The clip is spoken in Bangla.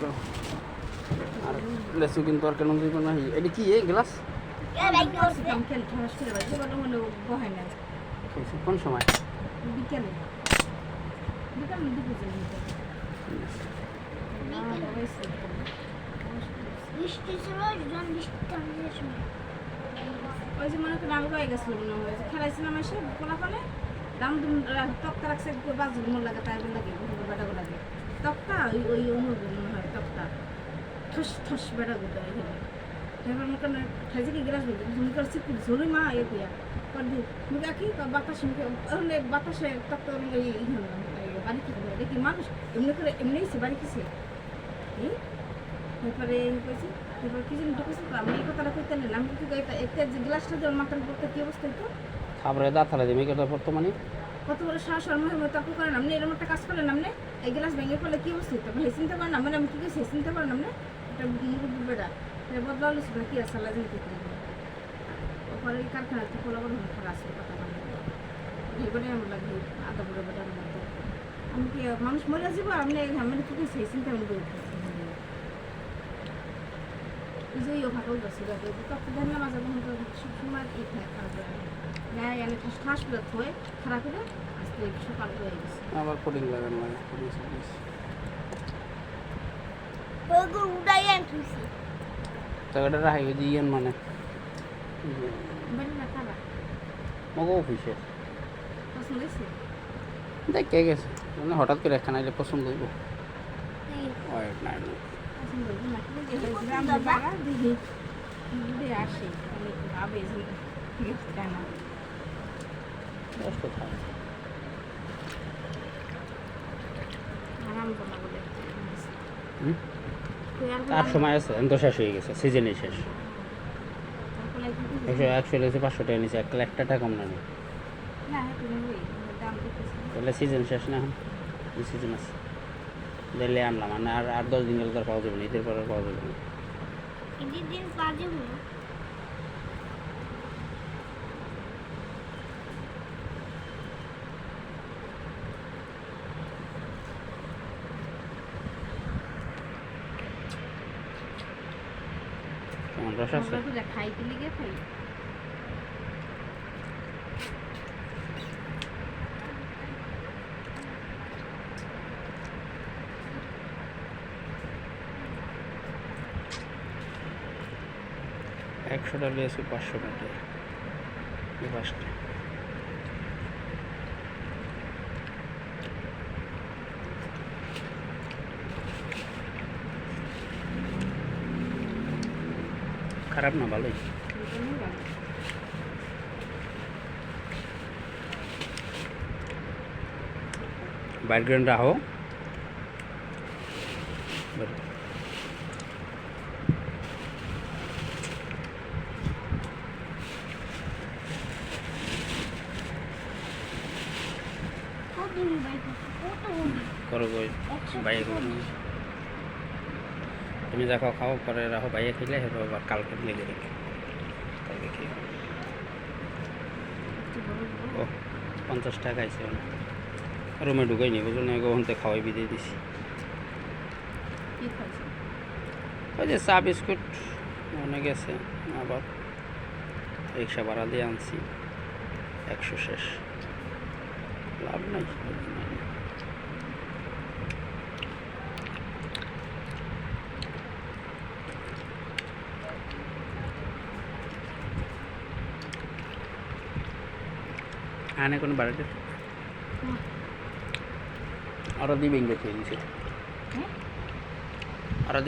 করো আর লেসু কিন্তু আর কেন দিব না এটা কি এ গ্লাস মনে কোন সময় বিকেলে বিকেলে দুপুর বৃষ্টি ছিল বৃষ্টি ওই যে মনে করেন আমি রয়ে গেছিল মনে হয় খেলাইছিলাম এসে কোলা ফলে দাম দুম তক্তা রাখছে মন লাগে তাই লাগে লাগে তক্তা ওই ওই মনে হয় ঠস ঠস দেয় এখানে এবার মনে খাইছে কি গ্লাস বলতে মনে করছি কি ঝুলি মা এ দিয়া দি মুখে কি বাতাস মুখে ওখানে বাতাসে ওই বাড়ি খেতে দেখি মানুষ এমনি করে এমনি সে বাড়ি এই তারপরে কইছি তারপর কি জানি ঢুকেছি তো আমি এই কথাটা কইতে নিলাম। কিন্তু এটা একটা যে গ্লাসটা দেওয়ার মাথার উপর কি অবস্থা হইতো? খাবারে দাঁত হারা দিবে কেটে বর্তমানে। কত বড় সাহস আর মনে তর্ক করেন আপনি এরকম একটা কাজ করেন আপনি এই গ্লাস ভেঙে পড়লে কি অবস্থা হইতো? চিন্তা করেন মানে আমি কি কইছি চিন্তা করেন আপনি এটা বেড়া। এটা বদলালো ছিল কি আছে আল্লাহ জানি কি করবে ওপরে এই কারখানা থেকে কোলা বড় আছে কথা বলে আমার লাগে আদা বড় বেড়ার মতো আমি কি মানুষ মরে যাব আপনি আমি কি হে চিন্তা আমি করি যে ইয়ে ফাঁকাও গেছিল তখন দেখলাম মাঝে মধ্যে সবসময় ই থাকে খারাপ থয়ে খারাপ করে আজকে সকাল হয়ে গেছে। ওগুলো উড়াই আনতেছি জায়গাটা রাখাই ওই মানে মগো অফিসে দেখে গেছে মানে হঠাৎ করে একখানা এলে পছন্দ হইব হয় আরাম করা বলে হুম? তারপরে আর সময় আছে তো শেষ হয়ে গেছে সিজনই শেষ। একশো একশো লেগেছে পাঁচশো টাকা নিচে এক একটা টাকা কম না তাহলে সিজন শেষ না এখন? সিজন আছে। দিলে আনলাম মানে আর আর দশ দিন গেলে তো পাওয়া যাবে না ঈদের পর পাওয়া যাবে না। রস আছে? খাইতে লিগে একশো টাকা আছে পাঁচশো টাকা এই খারাপ না ভালোই দুজনেই ভালো ব্যাকগ্রাউন্ড রাখো কত দিন বাইক কত করো গই বাইরে করো তুমি যা খাও খাও পরে রাখো বাইরে খেলে হেবো আবার কালকে লেগে রেখে কালকে খেয়ে ও পঞ্চাশ টাকা আইসে রুমে ঢুকাই নি বুঝো না ওখানতে খাওয়াই বিদিয়ে দিছি। ওই যে চা বিস্কুট মনে গেছে আবার রিক্সা ভাড়া দিয়ে আনছি। একশো শেষ। লাভ নাই। আনে কোনো বাড়িতে আরও দি ভেঙে খেয়ে দিছে হ্যাঁ আরও